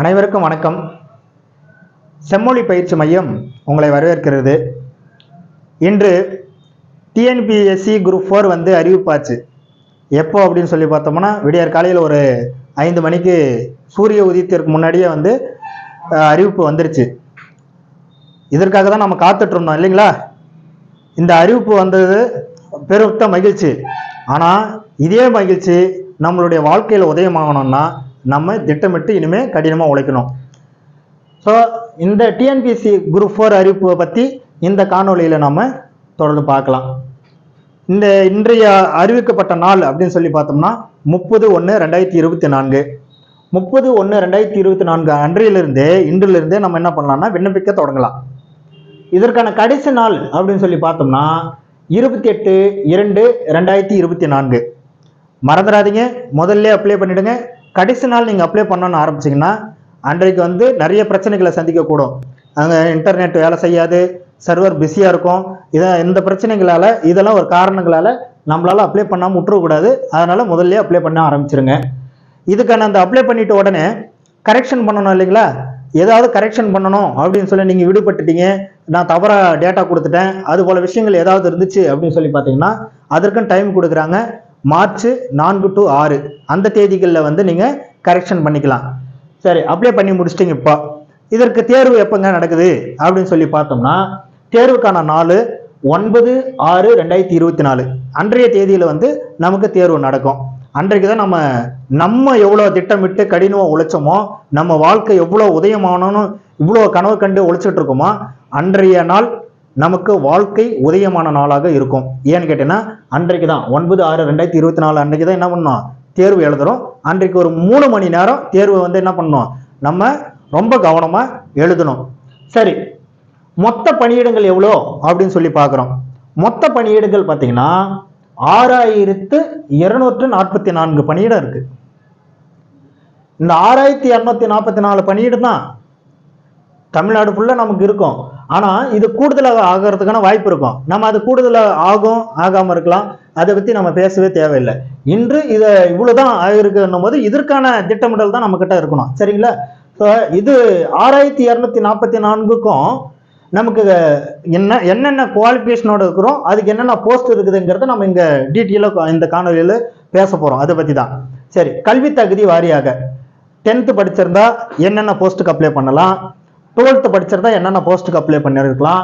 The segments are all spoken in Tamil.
அனைவருக்கும் வணக்கம். செம்மொழி பயிற்சி மையம் உங்களை வரவேற்கிறது. இன்று டிஎன்பிஎஸ்சி குரூப் ஃபோர் வந்து அறிவிப்பாச்சு. எப்போ அப்படின்னு சொல்லி பார்த்தோம்னா விடியற் காலையில் ஒரு ஐந்து மணிக்கு சூரிய உதயத்திற்கு முன்னாடியே வந்து அறிவிப்பு வந்துருச்சு. இதற்காக தான் நம்ம காத்துட்ருந்தோம் இல்லைங்களா? இந்த அறிவிப்பு வந்தது பெருத்த மகிழ்ச்சி. ஆனால் இதே மகிழ்ச்சி நம்மளுடைய வாழ்க்கையில் உதயமாகணும்னா நம்ம திட்டமிட்டு இனிமேல் கடினமாக உழைக்கணும். ஸோ இந்த டிஎன்பிஎஸ்சி குரூப் ஃபோர் அறிவிப்பை பற்றி இந்த காணொலியில் நம்ம தொடர்ந்து பார்க்கலாம். இந்த இன்றைய அறிவிக்கப்பட்ட நாள் அப்படின்னு சொல்லி பார்த்தோம்னா முப்பது ஒன்று ரெண்டாயிரத்தி இருபத்தி நான்கு. முப்பது ஒன்று ரெண்டாயிரத்தி இருபத்தி நான்கு அன்றையிலிருந்தே இன்றிலிருந்தே நம்ம என்ன பண்ணலாம்னா விண்ணப்பிக்க தொடங்கலாம். இதற்கான கடைசி நாள் அப்படின்னு சொல்லி பார்த்தோம்னா இருபத்தி எட்டு இரண்டு ரெண்டாயிரத்தி இருபத்தி நான்கு. மறந்துடாதீங்க. முதல்ல அப்ளை பண்ணிடுங்க. கடைசி நாள் நீங்கள் அப்ளை பண்ணணும்னு ஆரம்பிச்சிங்கன்னா அன்றைக்கு வந்து நிறைய பிரச்சனைகளை சந்திக்கக்கூடும். அங்கே இன்டர்நெட் வேலை செய்யாது சர்வர் பிஸியாக இருக்கும். இதை இந்த பிரச்சனைகளால் இதெல்லாம் ஒரு காரணங்களால் நம்மளால் அப்ளை பண்ணாமல் விட்டுறக்கூடாது. அதனால் முதல்ல அப்ளை பண்ண ஆரம்பிச்சிருங்க. இதுக்கான அந்த அப்ளை பண்ணிட்ட உடனே கரெக்ஷன் பண்ணணும் இல்லைங்களா? ஏதாவது கரெக்ஷன் பண்ணணும் அப்படின்னு சொல்லி நீங்கள் விடுபட்டுட்டீங்க. நான் தவறாக டேட்டா கொடுத்துட்டேன். அது போல விஷயங்கள் ஏதாவது இருந்துச்சு அப்படின்னு சொல்லி பார்த்தீங்கன்னா அதற்கும் டைம் கொடுக்குறாங்க. மார்ச் நான்கு டு ஆறு. அந்த தேதிகளில் வந்து நீங்கள் கரெக்ஷன் பண்ணிக்கலாம். சரி அப்ளை பண்ணி முடிச்சிட்டிங்க இப்போ. இதற்கு தேர்வு எப்போங்க நடக்குது? அப்படின்னு சொல்லி பார்த்தோம்னா தேர்வுக்கான நாள் ஒன்பது ஆறு ரெண்டாயிரத்தி இருபத்தி நாலு. அன்றைய தேதியில் வந்து நமக்கு தேர்வு நடக்கும். அன்றைக்கு தான் நம்ம நம்ம எவ்வளோ திட்டமிட்டு கடினமாக உழைச்சோமோ நம்ம வாழ்க்கை எவ்வளோ உதயமானோன்னு இவ்வளோ கனவு கண்டு உழைச்சிட்டு இருக்கோமோ அன்றைய நாள் நமக்கு வாழ்க்கை உதயமான நாளாக இருக்கும். ஏன்னு கேட்டீங்கன்னா அன்றைக்கு தான் ஒன்பது ஆறு ரெண்டாயிரத்தி இருபத்தி நாலு அன்றைக்கு தான் என்ன பண்ணோம்? தேர்வு எழுதுறோம். அன்றைக்கு ஒரு மூணு மணி நேரம் தேர்வு வந்து என்ன பண்ணோம்? நம்ம ரொம்ப கவனமாக எழுதணும். சரி மொத்த பணியிடங்கள் எவ்வளோ? அப்படின்னு சொல்லி பார்க்குறோம். மொத்த பணியிடங்கள் பார்த்தீங்கன்னா ஆறாயிரத்து இருநூற்று நாற்பத்தி நான்கு பணியிடம் இருக்குது இந்த ஆறாயிரத்தி இரநூத்தி நாற்பத்தி நாலு பணியிடம் தான் தமிழ்நாடு ஃபுல்லாக நமக்கு இருக்கும். ஆனால் இது கூடுதலாக ஆகிறதுக்கான வாய்ப்பு இருக்கும். நம்ம அது கூடுதலாக ஆகும் ஆகாமல் இருக்கலாம். அதை பற்றி நம்ம பேசவே தேவையில்லை. இன்று இதை இவ்வளோதான் ஆகிருக்குன்னும் போது இதற்கான திட்டமிடல் தான் நம்மக்கிட்ட இருக்கணும். சரிங்களா? ஸோ இது ஆறாயிரத்தி இரநூத்தி நாற்பத்தி நான்குக்கும் நமக்கு என்ன என்னென்ன குவாலிஃபிகேஷனோட இருக்கிறோம் அதுக்கு என்னென்ன போஸ்ட் இருக்குதுங்கிறத நம்ம இங்கே டீட்டெயிலாக இந்த காணொலியில் பேச போகிறோம் அதை பற்றி தான். சரி கல்வி தகுதி வாரியாக டென்த்து படிச்சிருந்தா என்னென்ன போஸ்ட்டுக்கு அப்ளை பண்ணலாம்? டுவெல்த்து படிச்சிருந்தா என்னென்ன போஸ்ட்டுக்கு அப்ளை பண்ணியிருக்கலாம்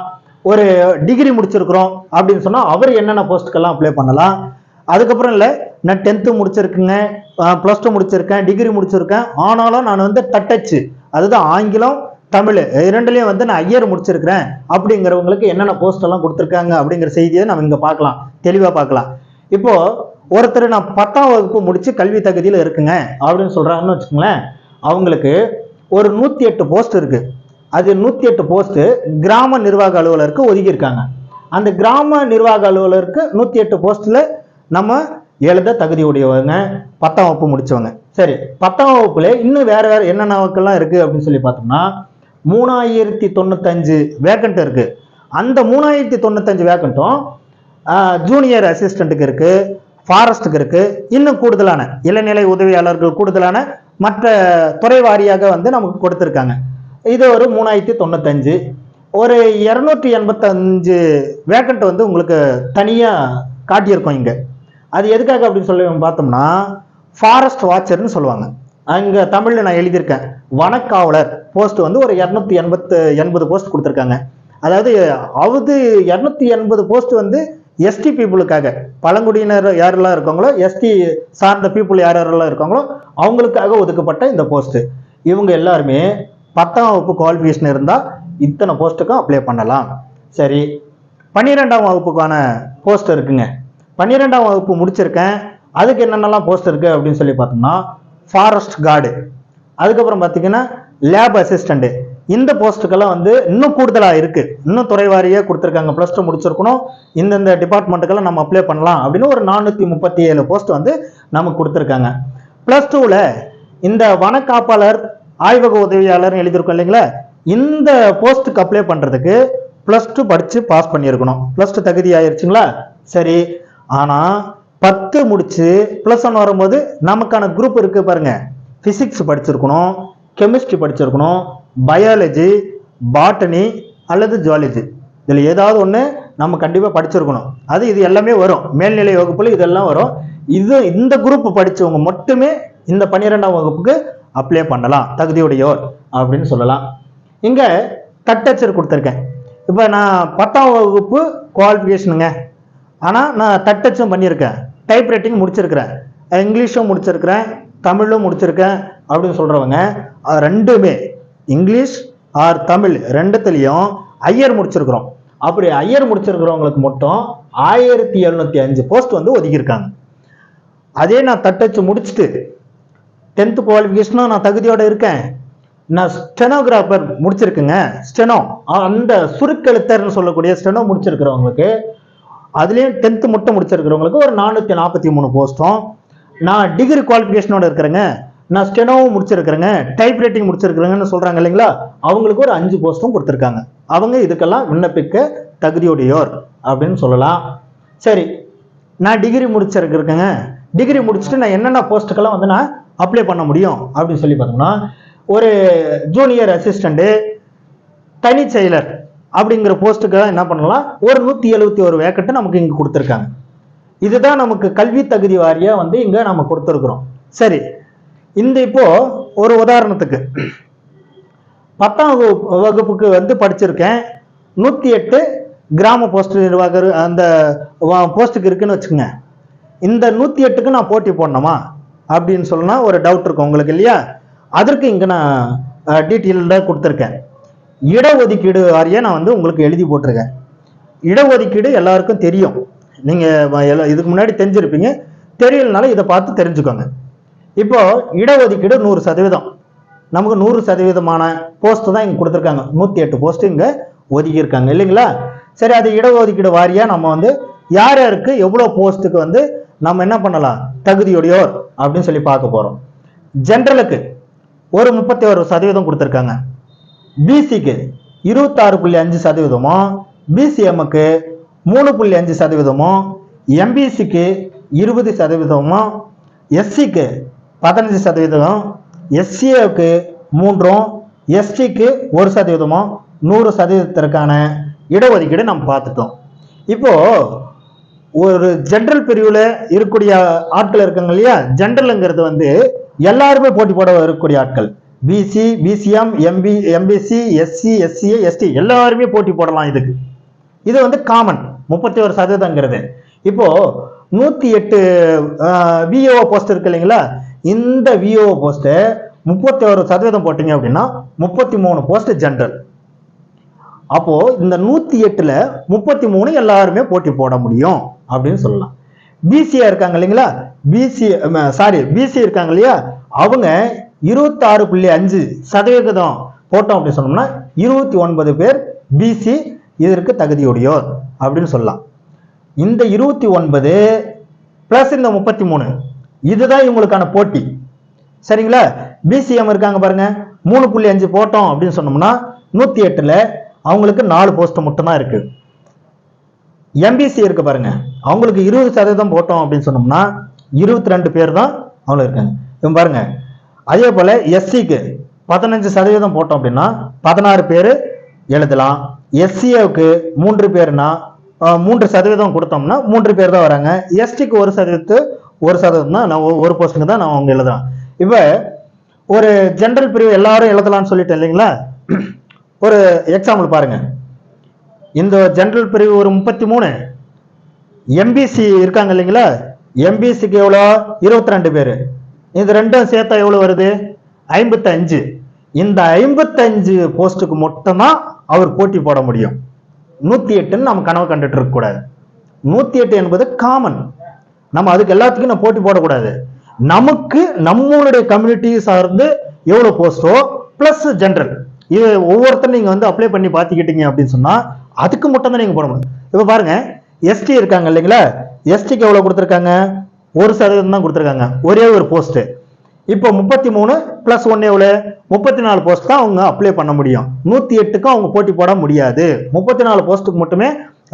ஒரு டிகிரி முடிச்சிருக்கிறோம் அப்படின்னு சொன்னால் அவர் என்னென்ன போஸ்ட்டுக்கெல்லாம் அப்ளை பண்ணலாம்? அதுக்கப்புறம் இல்லை நான் டென்த்து முடிச்சிருக்குங்க ப்ளஸ் டூ முடிச்சிருக்கேன் டிகிரி முடிச்சிருக்கேன். ஆனாலும் நான் வந்து தட்டச்சு. அதுதான் ஆங்கிலம் தமிழ். இரண்டுலேயும் வந்து நான் ஐயர் முடிச்சிருக்கிறேன் அப்படிங்கிறவங்களுக்கு என்னென்ன போஸ்ட் எல்லாம் கொடுத்துருக்காங்க அப்படிங்கிற செய்தியை நம்ம இங்கே பார்க்கலாம். தெளிவாக பார்க்கலாம். இப்போ ஒருத்தர் நான் பத்தாம் வகுப்பு முடிச்சு கல்வி தகுதியில் இருக்குங்க அப்படின்னு சொல்கிறாங்கன்னு வச்சுக்கோங்களேன். அவங்களுக்கு ஒரு நூற்றி எட்டு போஸ்ட் இருக்குது அது நூற்றி எட்டு போஸ்ட்டு கிராம நிர்வாக அலுவலருக்கு ஒதுக்கியிருக்காங்க. அந்த கிராம நிர்வாக அலுவலருக்கு நூற்றி எட்டு போஸ்ட்டில் நம்ம எழுத தகுதி உடையவங்க பத்தாம் வகுப்பு முடிச்சவங்க. சரி பத்தாம் வகுப்புல இன்னும் வேறு வேறு என்னென்ன வகுப்பெல்லாம் இருக்குது அப்படின்னு சொல்லி பார்த்தோம்னா மூணாயிரத்தி தொண்ணூத்தஞ்சு வேக்கண்ட் இருக்குது அந்த மூணாயிரத்தி தொண்ணூத்தஞ்சு வேக்கண்ட்டும் ஜூனியர் அசிஸ்டண்ட்டுக்கு இருக்குது ஃபாரஸ்ட்டுக்கு இருக்குது இன்னும் கூடுதலான இளநிலை உதவியாளர்கள் கூடுதலான மற்ற துறை வாரியாக வந்து நமக்கு கொடுத்துருக்காங்க. இது ஒரு மூணாயிரத்தி தொண்ணூத்தஞ்சு. ஒரு இரநூற்றி எண்பத்தஞ்சு வேக்கண்ட் வந்து உங்களுக்கு தனியாக காட்டியிருக்கோம் இங்கே. அது எதுக்காக அப்படின்னு சொல்லி பார்த்தோம்னா ஃபாரஸ்ட் வாட்சர்னு சொல்லுவாங்க. அங்கே தமிழில் நான் எழுதியிருக்கேன். வனக்காவலர் போஸ்ட் வந்து ஒரு இரநூத்தி எண்பத்து எண்பது போஸ்ட் கொடுத்துருக்காங்க. அதாவது அவது இரநூத்தி எண்பது போஸ்ட் வந்து எஸ்டி பீப்புளுக்காக பழங்குடியினர் யாரெல்லாம் இருக்காங்களோ எஸ்டி சார்ந்த பீப்புள் யார் யாரெல்லாம் இருக்காங்களோ அவங்களுக்காக ஒதுக்கப்பட்ட இந்த போஸ்ட்டு இவங்க எல்லாருமே பத்தாம் வகுப்பு குவாலிஃபிகேஷன் இருந்தால் இத்தனை போஸ்ட்டுக்கும் அப்ளை பண்ணலாம். சரி பன்னிரெண்டாம் வகுப்புக்கான போஸ்ட் இருக்குங்க. பன்னிரெண்டாம் வகுப்பு முடிச்சிருக்கேன். அதுக்கு என்னென்னலாம் போஸ்ட் இருக்குது அப்படின்னு சொல்லி பார்த்தோம்னா ஃபாரஸ்ட் கார்டு அதுக்கப்புறம் பார்த்தீங்கன்னா லேப் அசிஸ்டண்ட்டு இந்த போஸ்ட்டுக்கெல்லாம் வந்து இன்னும் கூடுதலாக இருக்குது இன்னும் துறை வாரியாக கொடுத்துருக்காங்க. ப்ளஸ் டூ முடிச்சிருக்கணும். இந்தந்த டிபார்ட்மெண்ட்டுக்கெல்லாம் நம்ம அப்ளை பண்ணலாம் அப்படின்னு ஒரு நானூற்றி முப்பத்தி ஏழு போஸ்ட் வந்து நமக்கு கொடுத்துருக்காங்க. ப்ளஸ் டூவில் இந்த வனக்காப்பாளர் ஆய்வக உதவியாளர்னு எழுதியிருக்கோம் இல்லைங்களா? இந்த போஸ்ட்டுக்கு அப்ளை பண்ணுறதுக்கு ப்ளஸ் டூ படித்து பாஸ் பண்ணியிருக்கணும். ப்ளஸ் டூ தகுதி ஆயிடுச்சுங்களா சரி. ஆனால் பத்து முடித்து ப்ளஸ் ஒன் வரும்போது நமக்கான குரூப் இருக்குது பாருங்கள் ஃபிசிக்ஸ் படிச்சிருக்கணும் கெமிஸ்ட்ரி படிச்சிருக்கணும் பயாலஜி பாட்டனி அல்லது ஜுவாலஜி இதில் ஏதாவது ஒன்று நம்ம கண்டிப்பாக படிச்சிருக்கணும். அது இது எல்லாமே வரும். மேல்நிலை வகுப்பில் இதெல்லாம் வரும். இது இந்த குரூப் படித்தவங்க மட்டுமே இந்த பன்னிரெண்டாம் வகுப்புக்கு அப்ளை பண்ணலாம். தகுதியுடையோர் அப்படின்னு சொல்லலாம். இங்கே தட்டச்சர் கொடுத்துருக்கேன். இப்போ நான் பத்தாம் வகுப்பு குவாலிஃபிகேஷனுங்க ஆனால் நான் தட்டச்சும் பண்ணியிருக்கேன். டைப் ரைட்டிங் முடிச்சிருக்கிறேன். இங்கிலீஷும் முடிச்சிருக்கிறேன். தமிழும் முடிச்சிருக்கேன் அப்படின்னு சொல்கிறவங்க ரெண்டுமே இங்கிலீஷ் ஆர் தமிழ் ரெண்டுத்துலேயும் ஐயர் முடிச்சிருக்கிறோம். அப்படி ஐயர் முடிச்சிருக்கிறவங்களுக்கு மட்டும் ஆயிரத்தி எழுநூற்றி அஞ்சு போஸ்ட் வந்து ஒதுக்கியிருக்காங்க. அதே நான் தட்டச்சு முடிச்சுட்டு டென்த்து குவாலிஃபிகேஷனும் நான் தகுதியோட இருக்கேன். நான் ஸ்டெனோகிராஃபர் முடிச்சிருக்கேங்க. ஸ்டெனோ அந்த சுருக்கெழுத்தர்னு சொல்லக்கூடிய ஸ்டெனோ முடிச்சிருக்கிறவங்களுக்கு அதுலேயும் டென்த்து மட்டும் முடிச்சிருக்கிறவங்களுக்கு ஒரு நானூற்றி நாற்பத்தி மூணு போஸ்ட்டும் நான் டிகிரி குவாலிஃபிகேஷனோட இருக்கிறேங்க. நான் ஸ்டெனோவும் முடிச்சிருக்கிறேங்க. டைப் ரைட்டிங் முடிச்சிருக்கிறேங்கன்னு சொல்கிறாங்க இல்லைங்களா? அவங்களுக்கு ஒரு அஞ்சு போஸ்ட்டும் கொடுத்துருக்காங்க. அவங்க இதுக்கெல்லாம் விண்ணப்பிக்க தகுதியுடையோர் அப்படின்னு சொல்லலாம். சரி நான் டிகிரி முடிச்சிருக்கிறேங்க. டிகிரி முடிச்சுட்டு நான் என்னென்ன போஸ்ட்டுக்கெல்லாம் வந்து நான் அப்ளை பண்ண முடியும் அப்படின்னு சொல்லி பார்த்தோம்னா ஒரு ஜூனியர் அசிஸ்டண்ட்டு தனி செயலர் அப்படிங்கிற போஸ்ட்டுக்கு என்ன பண்ணலாம்? ஒரு நூற்றி எழுபத்தி ஒரு வேக்கட்டு நமக்கு இங்கே கொடுத்துருக்காங்க. இதுதான் நமக்கு கல்வி தகுதி வாரியாக வந்து இங்கே நம்ம கொடுத்துருக்குறோம். சரி இந்த இப்போ ஒரு உதாரணத்துக்கு. பத்தாம் வகுப்பு வகுப்புக்கு வந்து படிச்சிருக்கேன். நூற்றி எட்டு கிராம போஸ்ட் நிர்வாகர் அந்த போஸ்ட்டுக்கு இருக்குன்னு வச்சுக்கோங்க. இந்த நூற்றி எட்டுக்கு நான் போட்டி போடணுமா? அப்படின்னு சொன்னால் ஒரு டவுட் இருக்கும். உங்களுக்கு இல்லையா? அதற்கு இங்கே நான் டீட்டெயில்டாக கொடுத்துருக்கேன். இடஒதுக்கீடு வாரியாக நான் வந்து உங்களுக்கு எழுதி போட்டிருக்கேன். இடஒதுக்கீடு எல்லாருக்கும் தெரியும். நீங்கள் இதுக்கு முன்னாடி தெரிஞ்சிருப்பீங்க. தெரியலனால இதை பார்த்து தெரிஞ்சுக்கோங்க. இப்போ இடஒதுக்கீடு நூறு சதவீதம். நமக்கு நூறு சதவீதமான போஸ்ட் தான் இங்கே கொடுத்துருக்காங்க. நூற்றி எட்டு போஸ்ட் இங்கே ஒதுக்கியிருக்காங்க. இல்லைங்களா? சரி அது இடஒதுக்கீடு வாரியாக நம்ம வந்து யார் யாருக்கு எவ்வளோ போஸ்ட்டுக்கு வந்து நம்ம என்ன பண்ணலாம்? தகுதியுடையோர் அப்படின்னு சொல்லி பார்க்க போகிறோம் ஜென்ரலுக்கு ஒரு முப்பத்தி ஒரு சதவீதம் கொடுத்துருக்காங்க. பிசிக்கு இருபத்தாறு புள்ளி அஞ்சு சதவீதமும் பிசிஎம்முக்கு மூணு புள்ளி அஞ்சு சதவீதமும் எம்பிசிக்கு இருபது சதவீதமும் எஸ்சிக்கு பதினஞ்சு சதவீதம் எஸ்சிஏவுக்கு மூன்றும் எஸ்டிக்கு ஒரு சதவீதமும் நூறு சதவீதத்திற்கான இடஒதுக்கீடு நம்ம பார்த்துட்டோம். இப்போது ஒரு ஜென்ரல் பிரிவில் இருக்கக்கூடிய ஆட்கள் இருக்காங்க இல்லையா? ஜென்ரலுங்கிறது வந்து எல்லாருமே போட்டி போட இருக்கக்கூடிய ஆட்கள். BC BCM MB MBC SC SC ST எல்லாருமே போட்டி போடலாம் இதுக்கு. இது வந்து காமன் முப்பத்தி ஒரு சதவீதங்கிறது இப்போ நூத்தி எட்டு விஓ போஸ்ட் இருக்கு இல்லைங்களா? இந்த விஓ போஸ்ட்டு முப்பத்தி ஒரு சதவீதம் போட்டீங்க அப்படின்னா முப்பத்தி மூணு போஸ்ட் ஜென்ரல் அப்போ இந்த நூத்தி எட்டுல முப்பத்தி மூணு எல்லாருமே போட்டி போட முடியும் அப்படின்னு சொல்லலாம். பிசியா இருக்காங்க இல்லைங்களா? பிசி சாரி பிசி இருக்காங்க இல்லையா? அவங்க இருபத்தாறு புள்ளி அஞ்சு சதவீதம் போட்டோம் அப்படின்னு சொன்னோம்னா இருபத்தி ஒன்பது பேர் பிசி இதற்கு தகுதியுடையோர் அப்படின்னு சொல்லலாம். இந்த இருபத்தி ஒன்பது பிளஸ் இந்த முப்பத்தி மூணு இதுதான் இவங்களுக்கான போட்டி. சரிங்களா? பிசிஎம் இருக்காங்க பாருங்க. மூணு புள்ளி அஞ்சு போட்டோம் அப்படின்னு சொன்னோம்னா நூத்தி எட்டுல அவங்களுக்கு நாலு போஸ்ட் மட்டும்தான் இருக்கு. எம்பிசி இருக்கு பாருங்க. அவங்களுக்கு இருபது சதவீதம் போட்டோம் அப்படின்னு சொன்னோம்னா இருபத்தி ரெண்டு பேர் தான் அவங்க இருக்காங்க. இவங்க பாருங்க. அதே போல எஸ்சிக்கு பதினஞ்சு சதவீதம் போட்டோம் அப்படின்னா பதினாறு பேர் எழுதலாம். எஸ்சிஏவுக்கு மூன்று பேர்னா மூன்று சதவீதம் கொடுத்தோம்னா மூன்று பேர் தான் வராங்க. எஸ்டிக்கு ஒரு சதவீதத்து ஒரு சதவீதம் தான் நான் ஒரு போஸ்ட்டுக்கு தான் நான் அவங்க எழுதலாம். இப்போ ஒரு ஜென்ரல் பிரிவு எல்லாரும் எழுதலாம்னு சொல்லிட்டேன் இல்லைங்களா? ஒரு எக்ஸாம்பிள் பாருங்கள் இந்த ஜென்ரல் பிரிவு ஒரு முப்பத்தி மூணு. எம்பிசி இருக்காங்க இல்லைங்களா? எம்பிசிக்கு எவ்வளோ? இருபத்தி ரெண்டு பேர். இது ரெண்டும் சேர்த்தா எவ்வளோ வருது? ஐம்பத்தஞ்சு. இந்த ஐம்பத்தஞ்சு போஸ்ட்டுக்கு மட்டும்தான் அவர் போட்டி போட முடியும். நூற்றி எட்டுன்னு நம்ம கனவு கண்டுட்டு இருக்கக்கூடாது நூற்றி எட்டு என்பது காமன் நம்ம அதுக்கு எல்லாத்துக்கும் நம்ம போட்டி போடக்கூடாது. நமக்கு நம்மளுடைய கம்யூனிட்டி சார்ந்து எவ்வளோ போஸ்டோ ப்ளஸ் ஜென்ரல் இது ஒவ்வொருத்தரும் நீங்கள் வந்து அப்ளை பண்ணி பார்த்துக்கிட்டீங்க அப்படின்னு சொன்னால் அதுக்கு மட்டும் தான் நீங்கள் போட முடியும். இப்போ பாருங்கள் எஸ்டி இருக்காங்க இல்லைங்களா? எஸ்டிக்கு எவ்வளோ கொடுத்துருக்காங்க? ஒரு சதவீதம் தான் கொடுத்துருக்காங்க. ஒரே ஒரு போஸ்ட்டு இப்போ முப்பத்தி மூணு ப்ளஸ் ஒன்று எவ்வளோ முப்பத்தி நாலு போஸ்ட் தான் அவங்க அப்ளை பண்ண முடியும். நூற்றி எட்டுக்கும் அவங்க போட்டி போட முடியாது. முப்பத்தி நாலு போஸ்ட்டுக்கு மட்டுமே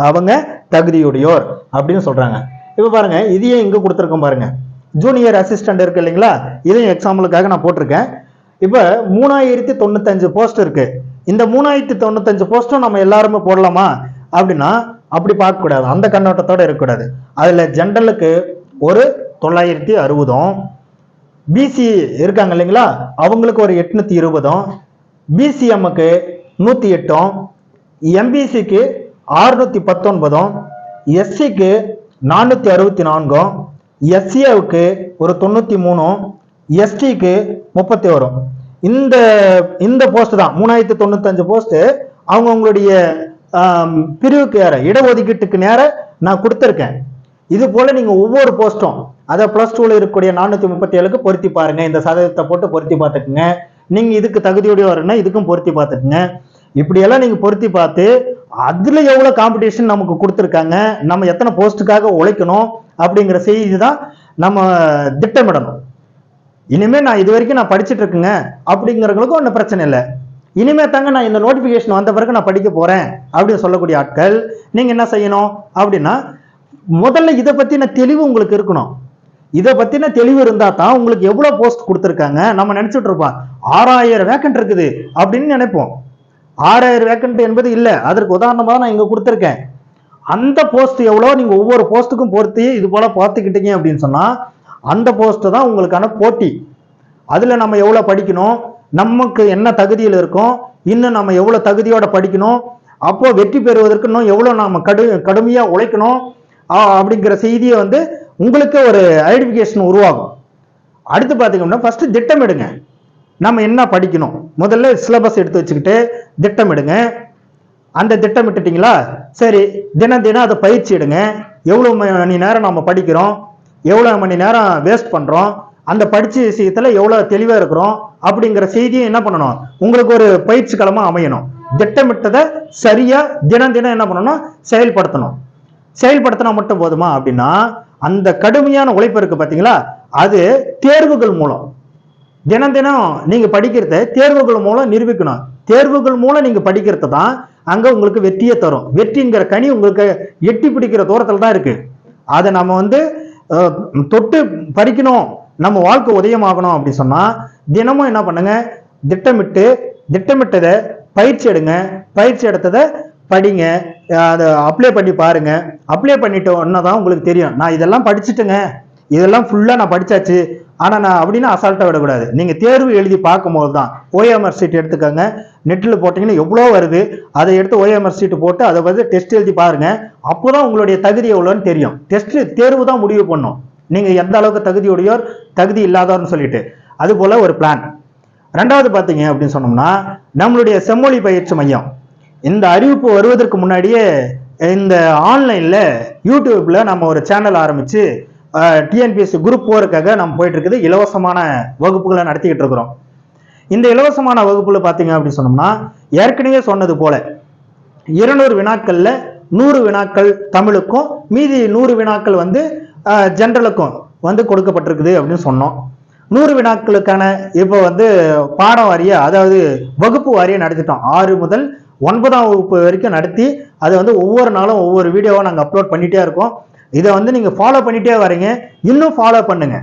அவங்க தகுதியுடையோர் அப்படின்னு சொல்கிறாங்க இப்போ பாருங்கள் இதையும் இங்கே கொடுத்துருக்கோம் பாருங்கள் ஜூனியர் அசிஸ்டண்ட் இருக்கு இல்லைங்களா? இதையும் எக்ஸாம்பிளுக்காக நான் போட்டிருக்கேன். இப்போ மூணாயிரத்தி தொண்ணூத்தஞ்சு போஸ்ட் இருக்கு. இந்த மூணாயிரத்தி தொண்ணூத்தஞ்சு போஸ்ட்டும் நம்ம எல்லாருமே போடலாமா? அப்படின்னா அப்படி பார்க்கக்கூடாது அந்த கண்ணோட்டத்தோட இருக்கக்கூடாது அதில் ஜென்ரலுக்கு ஒரு தொள்ளாயிரத்தி அறுபதும் பிசி இருக்காங்க இல்லைங்களா? அவங்களுக்கு ஒரு எட்நூத்தி இருபதும் பிசிஎம்முக்கு நூற்றி எட்டும் எம்பிசிக்கு அறுநூத்தி பத்தொன்பதும் எஸ்சிக்கு நானூற்றி அறுபத்தி நான்கும் எஸ்சிஏவுக்கு ஒரு தொண்ணூற்றி மூணும் எஸ்டிக்கு முப்பத்தி வரும் இந்த இந்த போஸ்ட் தான் மூணாயிரத்தி தொண்ணூத்தஞ்சு போஸ்ட் அவங்கவுங்களுடைய பிரிவுக்கு நேர இடஒதுக்கீட்டுக்கு நேர நான் கொடுத்துருக்கேன். இது போல நீங்க ஒவ்வொரு போஸ்டும் அதை பிளஸ் டூல இருக்கக்கூடிய நானூத்தி முப்பத்தி ஏழுக்கு பொருத்தி பாருங்க. இந்த சதவீதத்தை போட்டு பொருத்தி பார்த்துக்குங்க. நீங்க இதுக்கு தகுதியோடய வரணும்னா இதுக்கும் பொருத்தி பார்த்துக்குங்க. இப்படியெல்லாம் நீங்க பொருத்தி பார்த்து அதுல எவ்வளவு காம்படிஷன் நமக்கு கொடுத்துருக்காங்க? நம்ம எத்தனை போஸ்ட்டுக்காக உழைக்கணும்? அப்படிங்கிற செய்தி தான் நம்ம திட்டமிடணும். இனிமே நான் இது வரைக்கும் நான் படிச்சுட்டு இருக்குங்க. அப்படிங்கிறவங்களுக்கும் ஒன்றும் பிரச்சனை இல்லை. இனிமே தாங்க நான் இந்த நோட்டிபிகேஷன் வந்த பிறகு நான் படிக்க போறேன் அப்படின்னு சொல்லக்கூடிய ஆட்கள் நீங்க என்ன செய்யணும்? அப்படின்னா முதல்ல இதை பத்தின தெளிவு உங்களுக்கு இருக்கணும். இதை பத்தின தெளிவு இருந்தா தான் உங்களுக்கு எவ்வளவு போஸ்ட் கொடுத்துருக்காங்க? நம்ம நினைச்சிட்டு இருப்போம் ஆறாயிரம் வேக்கண்ட் இருக்குது அப்படின்னு நினைப்போம். ஆறாயிரம் வேக்கண்ட் என்பது இல்லை. அதற்கு உதாரணமாக நான் இங்க கொடுத்துருக்கேன். அந்த போஸ்ட் எவ்வளோ நீங்க ஒவ்வொரு போஸ்ட்டுக்கும் பொறுத்து இது போல பார்த்துக்கிட்டீங்க அப்படின்னு சொன்னா அந்த போஸ்ட்டு தான் உங்களுக்கான போட்டி. அதில் நம்ம எவ்வளோ படிக்கணும்? நமக்கு என்ன தகுதியில் இருக்கும்? இன்னும் நம்ம எவ்வளோ தகுதியோட படிக்கணும்? அப்போ வெற்றி பெறுவதற்கு இன்னும் எவ்வளோ நாம கடு கடுமையாக உழைக்கணும்? ஆ, அப்படிங்கிற செய்தியை வந்து உங்களுக்கு ஒரு ஐடென்டிஃபிகேஷன் உருவாகும். அடுத்து பார்த்தீங்கன்னா ஃபர்ஸ்ட் திட்டமிடுங்க. நம்ம என்ன படிக்கணும்? முதல்ல சிலபஸ் எடுத்து வச்சுக்கிட்டு திட்டமிடுங்க. அந்த திட்டமிட்டுட்டிங்களா? சரி தினம் தினம் அதை பயிற்சி எடுங்க. எவ்வளோ மணி நேரம் நம்ம படிக்கிறோம்? எவ்வளோ மணி நேரம் வேஸ்ட் பண்ணுறோம் அந்த படித்த விஷயத்தில் எவ்வளோ தெளிவாக இருக்கிறோம் அப்படிங்கிற செய்தியை என்ன பண்ணணும்? உங்களுக்கு ஒரு பயிற்சி களமாக அமையணும். திட்டமிட்டதை சரியாக தினம் தினம் என்ன பண்ணணும்? செயல்படுத்தணும். செயல்படுத்தினா மட்டும் போதுமா அப்படின்னா அந்த கடுமையான உழைப்பு இருக்கு பார்த்தீங்களா அது தேர்வுகள் மூலம். தினம் தினம் நீங்கள் படிக்கிறத தேர்வுகள் மூலம் நிரூபிக்கணும். தேர்வுகள் மூலம் நீங்கள் படிக்கிறது தான் அங்கே உங்களுக்கு வெற்றியை தரும். வெற்றிங்கிற கனி உங்களுக்கு எட்டி பிடிக்கிற தூரத்தில் தான் இருக்குது அதை நம்ம வந்து தொட்டு பறிக்கணும் நம்ம வாழ்க்கை உதயமாகணும் அப்படி சொன்னா தினமும் என்ன பண்ணுங்க? திட்டமிட்டு திட்டமிட்டதை பயிற்சி எடுங்க. பயிற்சி எடுத்ததை படிங்க. அதை அப்ளை பண்ணி பாருங்க. அப்ளை பண்ணிட்டோன்னா தான் உங்களுக்கு தெரியும். நான் இதெல்லாம் படிச்சுட்டுங்க. இதெல்லாம் ஃபுல்லாக நான் படிச்சாச்சு. ஆனால் நான் அப்படின்னு அசால்ட்டாக விடக்கூடாது. நீங்கள் தேர்வு எழுதி பார்க்கும்போது தான். ஓஎம்ஆர் சீட் எடுத்துக்கோங்க. நெட்டில் போட்டிங்கன்னா எவ்வளோ வருது? அதை எடுத்து ஓஎம்ஆர் சீட்டு போட்டு அதை வந்து டெஸ்ட் எழுதி பாருங்கள் அப்போ தான் உங்களுடைய தகுதி எவ்வளோன்னு தெரியும். டெஸ்ட் தேர்வு தான் முடிவு பண்ணும். நீங்கள் எந்த அளவுக்கு தகுதியுடையோர் தகுதி இல்லாதவர்னு சொல்லிட்டு. அது போல் ஒரு பிளான் ரெண்டாவது பார்த்தீங்க அப்படின்னு சொன்னோம்னா நம்மளுடைய செம்மொழி பயிற்சி மையம். இந்த அறிவிப்பு வருவதற்கு முன்னாடியே இந்த ஆன்லைனில் யூடியூப்பில் நம்ம ஒரு சேனல் ஆரம்பித்து டிஎன்பிஎஸ்சி குரூப் போருக்காக நம்ம போயிட்டு இருக்குது இலவசமான வகுப்புகளை நடத்திக்கிட்டு இருக்கிறோம். இந்த இலவசமான வகுப்புல பார்த்தீங்க அப்படின்னு சொன்னோம்னா ஏற்கனவே சொன்னது போல இருநூறு வினாக்களில் நூறு வினாக்கள் தமிழுக்கும் மீதி நூறு வினாக்கள் வந்து ஜென்ரலுக்கும் வந்து கொடுக்கப்பட்டிருக்குது அப்படின்னு சொன்னோம். நூறு வினாக்களுக்கான இப்போ வந்து பாடம் வாரிய அதாவது வகுப்பு வாரியா நடத்திட்டோம். ஆறு முதல் ஒன்பதாம் வகுப்பு வரைக்கும் நடத்தி அதை வந்து ஒவ்வொரு நாளும் ஒவ்வொரு வீடியோவாக நாங்கள் அப்லோட் பண்ணிகிட்டே இருக்கோம். இதை வந்து நீங்கள் ஃபாலோ பண்ணிட்டே வரீங்க. இன்னும் ஃபாலோ பண்ணுங்க.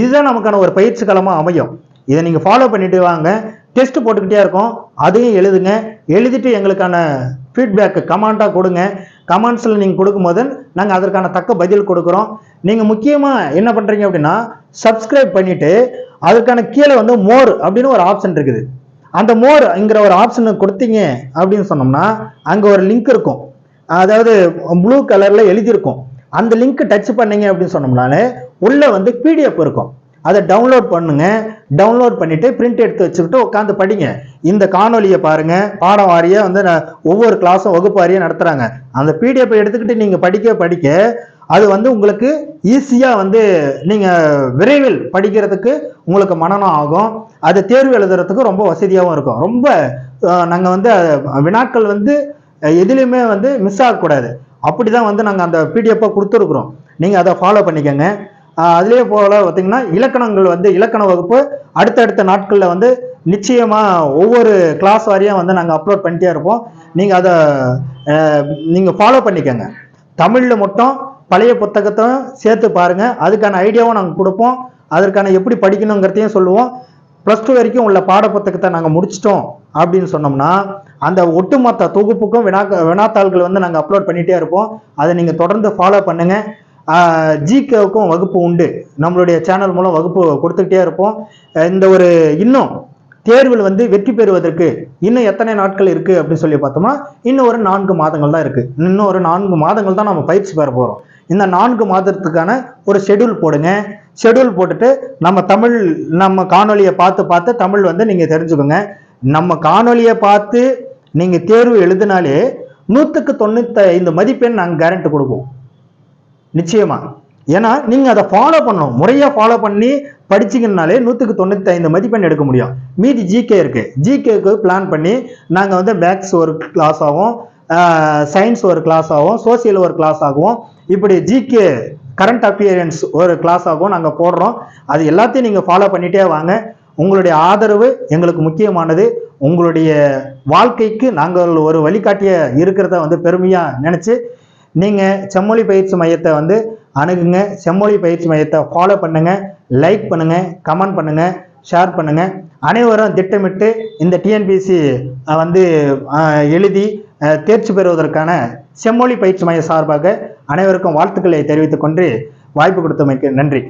இதுதான் நமக்கான ஒரு பயிற்சி களமா அமையும். இதை நீங்கள் ஃபாலோ பண்ணிட்டு வாங்க. டெஸ்ட் போட்டுக்கிட்டே இருக்கோம். அதையும் எழுதுங்க. எழுதிட்டு எங்களுக்கான ஃபீட்பேக்கு கமெண்ட்டாக கொடுங்க. கமெண்ட்ஸில் நீங்கள் கொடுக்கும்போது நாங்கள் அதற்கான தக்க பதில் கொடுக்குறோம். நீங்கள் முக்கியமாக என்ன பண்ணுறீங்க அப்படின்னா சப்ஸ்கிரைப் பண்ணிவிட்டு அதற்கான கீழே வந்து மோர் அப்படின்னு ஒரு ஆப்ஷன் இருக்குது. அந்த மோர்ங்கிற ஒரு ஆப்ஷனை கொடுத்தீங்க அப்படின்னு சொன்னோம்னா அங்கே ஒரு லிங்க் இருக்கும். அதாவது ப்ளூ கலரில் எழுதியிருக்கும். அந்த லிங்க் டச் பண்ணீங்க அப்படின்னு சொன்னோம்னாலே உள்ள வந்து பிடிஎஃப் இருக்கும். அதை டவுன்லோட் பண்ணுங்க. டவுன்லோட் பண்ணிட்டு பிரிண்ட் எடுத்து வச்சுக்கிட்டு உட்காந்து படிங்க. இந்த காணொலியை பாருங்க. பாடம் வாரிய வந்து நான் ஒவ்வொரு கிளாஸும் வகுப்பு வாரியா நடத்துறாங்க. அந்த பிடிஎஃப் எடுத்துக்கிட்டு நீங்க படிக்க படிக்க அது வந்து உங்களுக்கு ஈஸியா வந்து நீங்க விரைவில் படிக்கிறதுக்கு உங்களுக்கு மனநம் ஆகும். அது தேர்வு எழுதுறதுக்கு ரொம்ப வசதியாகவும் இருக்கும். ரொம்ப நாங்கள் நாங்க வந்து வினாக்கள் வந்து எதுலேயுமே எதுலையுமே வந்து மிஸ் ஆகக்கூடாது. அப்படி தான் வந்து நாங்கள் அந்த பிடிஎஃப்பை கொடுத்துருக்குறோம். நீங்கள் அதை ஃபாலோ பண்ணிக்கோங்க. ஆஹ் போல பார்த்தீங்கன்னா இலக்கணங்கள் வந்து இலக்கண வகுப்பு அடுத்தடுத்த நாட்களில் வந்து நிச்சயமாக ஒவ்வொரு கிளாஸ் வாரியாக வந்து நாங்கள் அப்லோட் பண்ணிட்டே இருப்போம். நீங்கள் அதை நீங்கள் ஃபாலோ பண்ணிக்கோங்க. தமிழில் மட்டும் பழைய புத்தகத்தையும் சேர்த்து பாருங்கள் அதுக்கான ஐடியாவும் நாங்கள் கொடுப்போம். அதற்கான எப்படி படிக்கணுங்கிறதையும் சொல்லுவோம். ப்ளஸ் டூ வரைக்கும் உள்ள பாடப்புத்தகத்தை நாங்கள் முடிச்சிட்டோம் அப்படின்னு சொன்னோம்னா அந்த ஒட்டுமொத்த தொகுப்புக்கும் வினா வினாத்தாள்கள் வந்து நாங்கள் அப்லோட் பண்ணிகிட்டே இருப்போம். அதை நீங்கள் தொடர்ந்து ஃபாலோ பண்ணுங்கள் ஜிகேவுக்கும் வகுப்பு உண்டு. நம்மளுடைய சேனல் மூலம் வகுப்பு கொடுத்துக்கிட்டே இருப்போம். இந்த ஒரு இன்னும் தேர்வில் வந்து வெற்றி பெறுவதற்கு இன்னும் எத்தனை நாட்கள் இருக்கு அப்படின்னு சொல்லி பார்த்தோம்னா இன்னும் ஒரு நான்கு மாதங்கள் தான் இருக்கு. இன்னும் ஒரு நான்கு மாதங்கள் தான் நம்ம பயிற்சி பெற போறோம். இந்த நான்கு மாதத்துக்கான ஒரு ஷெட்யூல் போடுங்க. ஷெட்யூல் போட்டுட்டு நம்ம தமிழ் நம்ம காணொலியை பார்த்து பார்த்து தமிழ் வந்து நீங்க தெரிஞ்சுக்கோங்க. நம்ம காணொலியை பார்த்து நீங்கள் தேர்வு எழுதினாலே நூற்றுக்கு தொண்ணூற்றி ஐந்து மதிப்பெண் நாங்கள் கேரண்டி கொடுப்போம். நிச்சயமாக ஏன்னா நீங்கள் அதை ஃபாலோ பண்ணணும். முறையாக ஃபாலோ பண்ணி படிச்சிங்கனாலே நூற்றுக்கு தொண்ணூற்றி ஐந்து மதிப்பெண் எடுக்க முடியும். மீதி ஜிகே இருக்குது ஜிகேக்கு பிளான் பண்ணி நாங்கள் வந்து மேக்ஸ் ஒரு கிளாஸ் ஆகும் சயின்ஸ் ஒரு கிளாஸ் ஆகும் சோசியல் ஒரு கிளாஸ் ஆகும். இப்படி ஜிகே கரண்ட் அப்பியரன்ஸ் ஒரு கிளாஸ் ஆகும் நாங்கள் போடுறோம். அது எல்லாத்தையும் நீங்கள் ஃபாலோ பண்ணிட்டே வாங்க. உங்களுடைய ஆதரவு எங்களுக்கு முக்கியமானது. உங்களுடைய வாழ்க்கைக்கு நாங்கள் ஒரு வழிகாட்டிய இருக்கிறத வந்து பெருமையாக நினச்சி நீங்கள் செம்மொழி பயிற்சி மையத்தை வந்து அணுகுங்க. செம்மொழி பயிற்சி மையத்தை ஃபாலோ பண்ணுங்கள் லைக் பண்ணுங்கள் கமெண்ட் பண்ணுங்கள் ஷேர் பண்ணுங்கள் அனைவரும் திட்டமிட்டு இந்த டிஎன்பிசி வந்து எழுதி தேர்ச்சி பெறுவதற்கான செம்மொழி பயிற்சி மைய சார்பாக அனைவருக்கும் வாழ்த்துக்களை தெரிவித்துக்கொண்டு வாய்ப்பு கொடுத்தமைக்கு நன்றி.